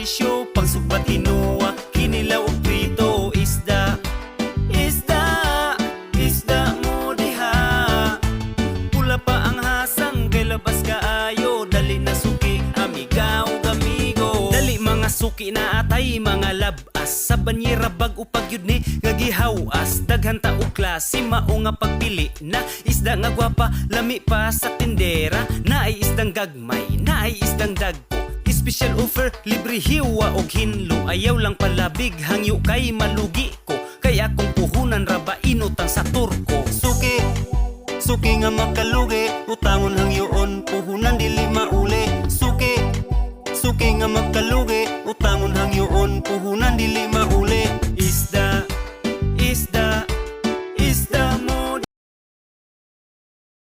Patricio Pangsubat inuwa Kinilaw o prito Isda Isda Isda mo diha. Pula pa ang hasang Kay labas kaayo Dali na suki Amigaw gamigo Dali mga suki na atay Mga labas Sa banyera bag upag yun ni Gagihawas. Daghan tao klase Mao nga pagpili na Isda nga gwapa Lami pa sa tindera. Na ay isdang gagmay Na ay isdang dagpo Special offer, libre hiwa o hinlo Ayaw lang palabig, hangyo kay malugi ko. Kaya kung puhunan raba inutang sa turko. Suki, suki nga makalugi Utangon lang hangyoon, puhunan dili mauli. Suki, suki nga makalugi Utangon hangyoon, puhunan